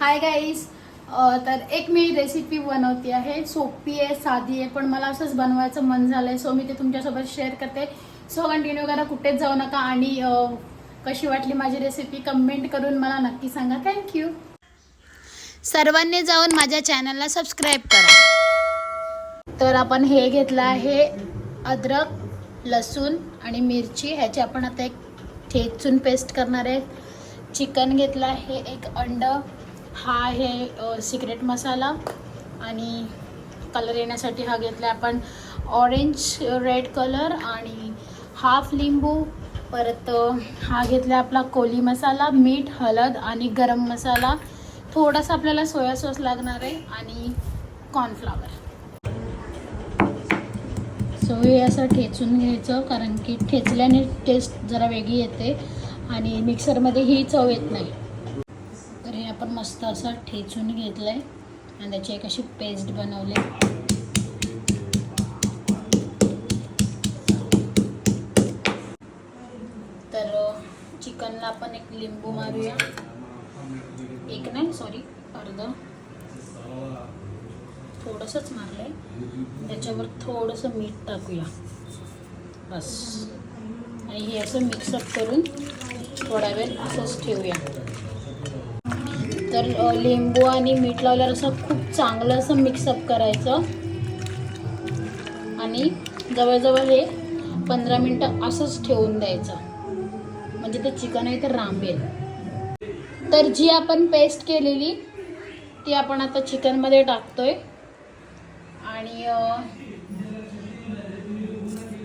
Hi guys तर एक मी recipe बनवते आहे. सोपी आहे साधी आहे पण मला असंच बनवायचं मन झालंय सो मी ते तुमच्यासोबत शेअर करते. सो कंटिन्यू करा कुठेच जाऊ नका आणि कशी वाटली माझी रेसिपी कमेंट करून मला नक्की सांगा. थँक्यू सर्वांनी जाऊन माझ्या चॅनलला सबस्क्राईब करा. तर आपण हे घेतलं आहे अद्रक लसूण आणि मिरची. ह्याची आपण आता एक ठेचून पेस्ट करणार आहे. चिकन घेतलं आहे एक अंडं हा आहे सिक्रेट मसाला आणि कलर येण्यासाठी हा घेतला आपण. ऑरेंज रेड कलर आणि हाफ लिंबू परत हा घेतला आपला कोली मसाला मीठ हळद आणि गरम मसाला थोडासा आपल्याला सोया सॉस लागणार आहे आणि कॉर्नफ्लावर सो हे असं ठेचून घ्यायचं कारण की ठेचल्याने टेस्ट जरा वेगळी येते आणि मिक्सरमध्ये ही चव येत नाही. आपण मस्त असं ठेचून घेतलं आहे आणि त्याची एक अशी पेस्ट बनवली. तर चिकनला आपण एक लिंबू मारूया. एक नाही सॉरी अर्ध. थोडंसंच मारलं आहे त्याच्यावर थोडंसं मीठ टाकूया. बस. आणि हे असं मिक्सअप करून थोडा वेळ असंच ठेवूया. तर लिंबू आणि मीठ लावल्यावर असं खूप चांगलं असं मिक्सअप करायचं. आणि जवळजवळ हे पंधरा मिनटं असंच ठेवून द्यायचं. म्हणजे ते चिकन आहे तर रांबेल. तर जी आपण पेस्ट केलेली ती आपण आता चिकनमध्ये टाकतोय. आणि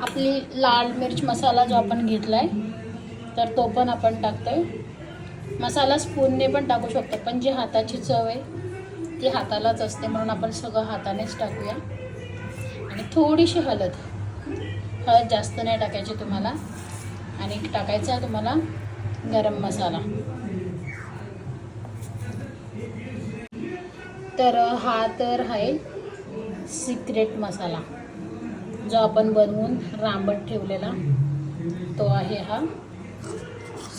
आपली लाल मिर्च मसाला जो आपण घेतला आहे तर तो पण आपण टाकतोय. मसाला स्पूनने पण टाकू शकतो पण जी हाताची चव आहे ती हातालाच असते म्हणून आपण सगळं हातानेच टाकूया. आणि थोडीशी हळद. हळद जास्त नाही टाकायची तुम्हाला. आणि टाकायचा आहे तुम्हाला गरम मसाला. तर हा तर आहे सिक्रेट मसाला जो आपण बनवून रांबट ठेवलेला तो आहे हा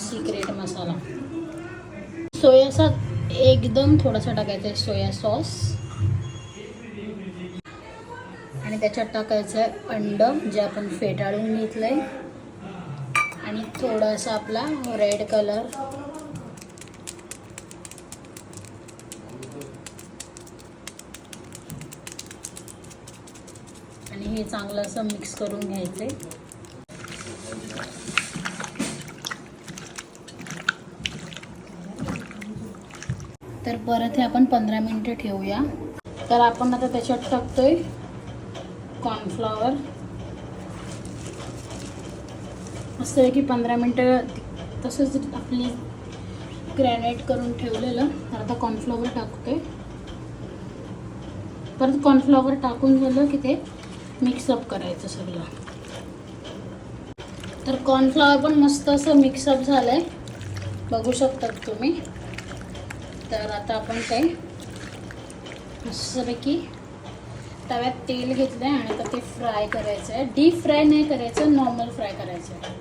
सिक्रेट मसाला. सोया सॉस एकदम थोडासा टाकायचा आहे सोया सॉस. आणि त्याच्यात टाकायचं आहे अंड जे आपण फेटाळून घेतलं आहे आणि थोडासा आपला रेड कलर आणि हे चांगलं असं मिक्स करून घ्यायचं परत हे आपण पंधरा मिनटं ठेवूया. तर आपण आता त्याच्यात टाकतोय कॉर्नफ्लॉवर असं आहे की पंधरा मिनटं तसंच आपली ग्रॅनेट करून ठेवलेलं. तर आता कॉर्नफ्लॉवर टाकतोय. परत कॉर्नफ्लॉवर टाकून झालं की ते मिक्सअप करायचं सगळं. तर कॉर्नफ्लॉवर पण मस्त असं मिक्सअप झालं आहे बघू शकतात तुम्ही. तर आता आपण काय मस्तपैकी तव्यात तेल घेतलं आहे आणि आता ते फ्राय करायचं आहे डीप फ्राय नाही करायचं नॉर्मल फ्राय करायचं आहे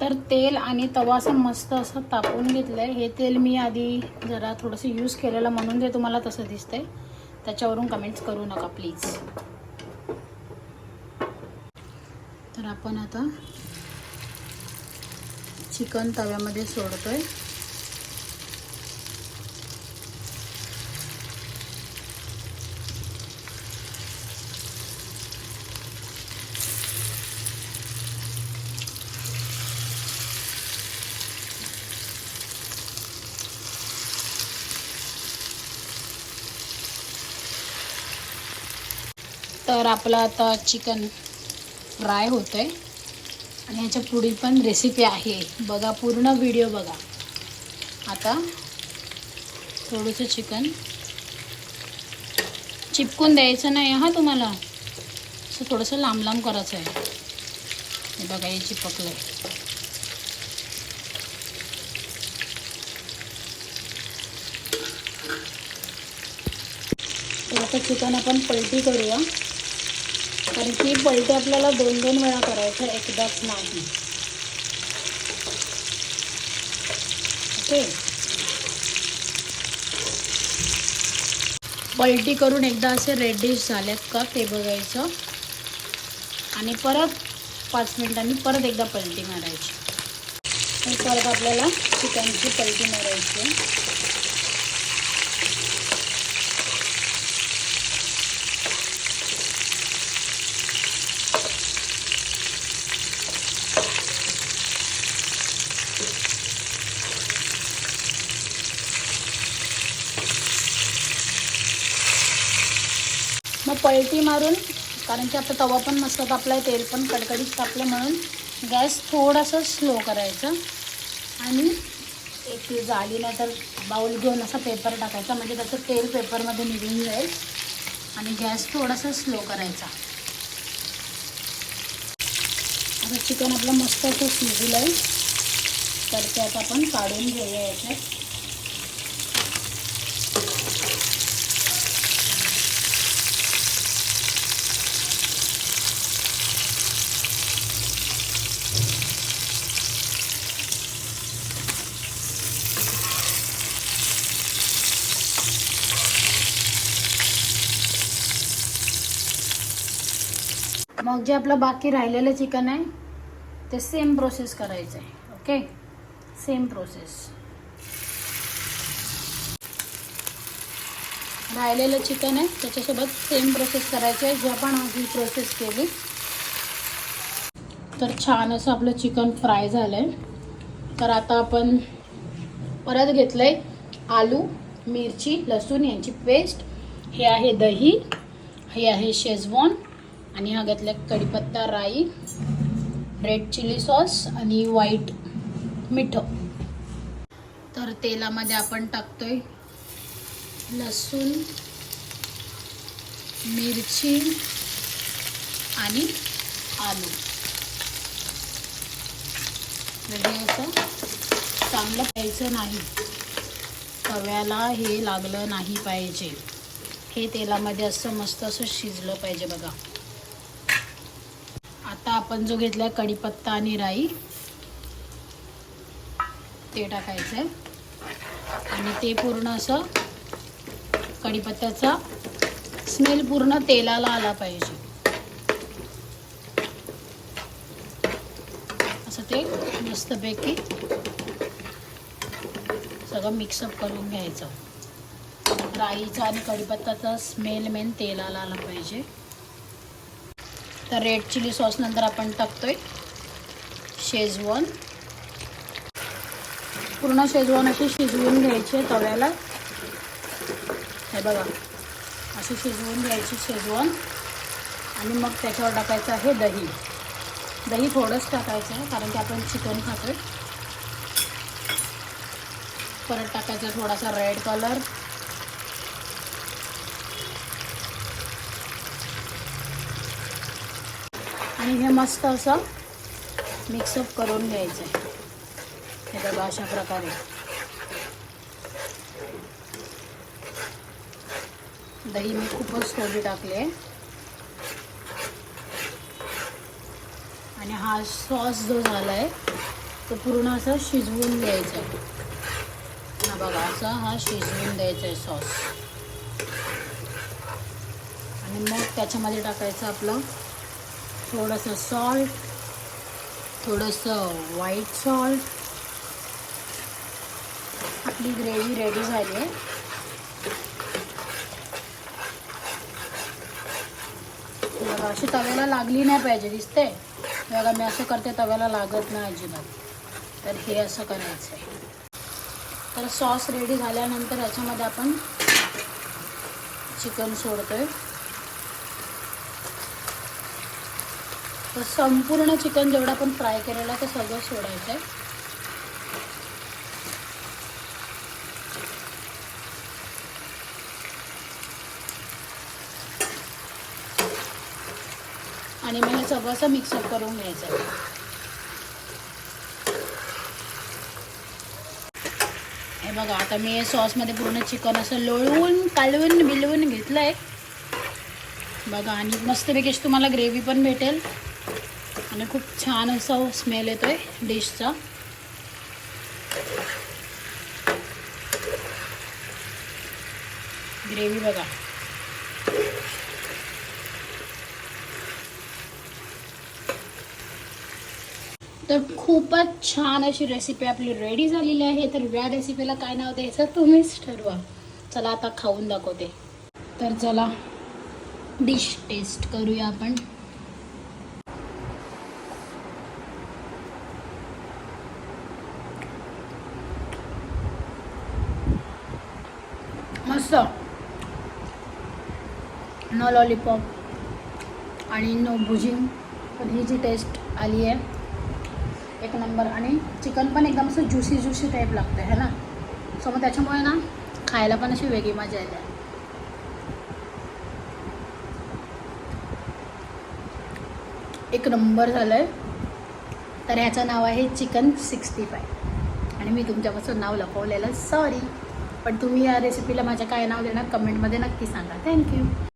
तर तेल आणि तवा असं मस्त असं तापवून घेतलं आहे हे तेल मी आधी जरा थोडंसं यूज केलेलं म्हणून ते तुम्हाला तसं दिसतंय त्याच्यावरून कमेंट्स करू नका प्लीज तर आपण आता चिकन तव्यामध्ये सोडतोय. तर आपलं आता चिकन फ्राय होतं आहे आणि ह्याच्या पुढील पण रेसिपी आहे. बघा पूर्ण व्हिडिओ बघा. आता थोडंसं चिकन चिपकून द्यायचं नाही हा तुम्हाला? असं थोडंसं लांब लांब करायचं आहे हे बघा हे चिपकलं आहे तर आता चिकन आपण पलटी करूया. कारण ती पलटी आपल्याला दोन दोन वेळा करायचं एकदाच नाही. ओके. पलटी करून एकदा असे रेडिश झालेत का ते बघायचं. आणि परत पाच मिनिटांनी परत एकदा पलटी मारायची. परत आपल्याला चिकनची पलटी मारायची मग पलटी मारून कारण की आता तवा पण मस्त तापला आहे तेल पण कडकडीत तापलं म्हणून गॅस थोडासा स्लो करायचा. आणि एक जाळी नाही तर बाऊल घेऊन असा पेपर टाकायचा म्हणजे त्याचं तेल पेपरमध्ये निघून जाईल. आणि गॅस थोडासा स्लो करायचा. आता चिकन आपलं मस्त असं शिजलं आहे तर ते आता आपण काढून घेऊया याच्यात. मग जे आपलं बाकी राहिलेलं चिकन आहे ते सेम प्रोसेस करायचं आहे ओके सेम प्रोसेस राहिलेलं चिकन आहे त्याच्यासोबत सेम प्रोसेस करायचं आहे जे आपण ही प्रोसेस केली तर छान असं आपलं चिकन फ्राय झालं आहे तर आता आपण परत घेतलं आहे आलू मिरची लसूण यांची पेस्ट हे आहे दही हे आहे शेजवॉन. आणि हा घेतला कढीपत्ता राई रेड चिली सॉस आणि व्हाईट मिठं. तर तेलामध्ये आपण टाकतोय लसूण मिरची आणि आलू. म्हणजे असं चांगलं प्यायचं नाही. तव्याला हे लागलं नाही पाहिजे. हे तेलामध्ये असं मस्त असं शिजलं पाहिजे बघा. आपण जो घेतला कढीपत्ता आणि राई ते टाकायचं आहे आणि ते पूर्ण असं कढीपत्त्याचा स्मेल पूर्ण तेलाला आला पाहिजे. असं ते मस्तपैकी सगळं मिक्सअप करून घ्यायचं. राईचा आणि कढीपत्ताचा स्मेल मेन तेलाला आला पाहिजे. तर रेड चिली सॉस नंतर आपण टाकतोय. शेजवान. पूर्ण शेजवान अशी शिजवून घ्यायची तव्याला. हे बघा अशी शिजवून घ्यायची शेजवान. आणि मग त्याच्यावर टाकायचं आहे दही. दही थोडंच टाकायचं आहे कारण की आपण चिकन खातोय. परत टाकायचा थोडासा रेड कलर आणि हे मस्त असं मिक्सअप करून घ्यायचं. आहे हे बघा अशा प्रकारे. दही मी खूपच थोडी टाकली आहे. आणि हा सॉस जो झाला आहे तो पूर्ण असं शिजवून द्यायचा आहे. हा बघा असा हा शिजवून द्यायचा आहे सॉस आणि मग त्याच्यामध्ये टाकायचं आपलं थोडंसं सॉल्ट थोडंसं व्हाईट सॉल्ट आपली ग्रेव्ही रेडी झाली आहे. बघा अशी तव्याला लागली नाही पाहिजे दिसते? बघा मी असं करते तव्याला लागत नाही अजिबात. तर हे असं करायचं आहे. तर सॉस रेडी झाल्यानंतर याच्यामध्ये आपण चिकन सोडतोय. तर संपूर्ण चिकन जेवढं आपण फ्राय केलेलं आहे ते सगळं सोडायचं आहे. आणि मग हे सगळं असं मिक्सअप करून घ्यायचं आहे. हे बघा आता मी सॉसमध्ये पूर्ण चिकन असं लोळवून कालवून बिलवून घेतलं आहे बघा आणि मस्तपैकी तुम्हाला ग्रेव्ही पण भेटेल. आणि खूप छान असा स्मेल येतो आहे डिशचा ग्रेव्ही बघा. तर खूपच छान अशी रेसिपी आपली रेडी झालेली आहे. तर या रेसिपीला काय नाव द्यायचं तुम्हीच ठरवा. चला आता खाऊन दाखवते. तर चला डिश टेस्ट करूया आपण. असं नो लॉलीपॉप आणि नो भुजिंग पण ही जी टेस्ट आली आहे एक नंबर आणि चिकन पण एकदम असं ज्युसी ज्युसी टाईप लागतं आहे ना? सो मग त्याच्यामुळे ना खायला पण अशी वेगळी मजा येते. एक नंबर झालं आहे तर ह्याचं नाव आहे चिकन सिक्स्टी फाय आणि मी तुमच्यापासून नाव लपवलेलं. सॉरी पण तुम्ही या रेसिपीला माझ्या काय नाव देणार? कमेंटमध्ये नक्की सांगा. थँक्यू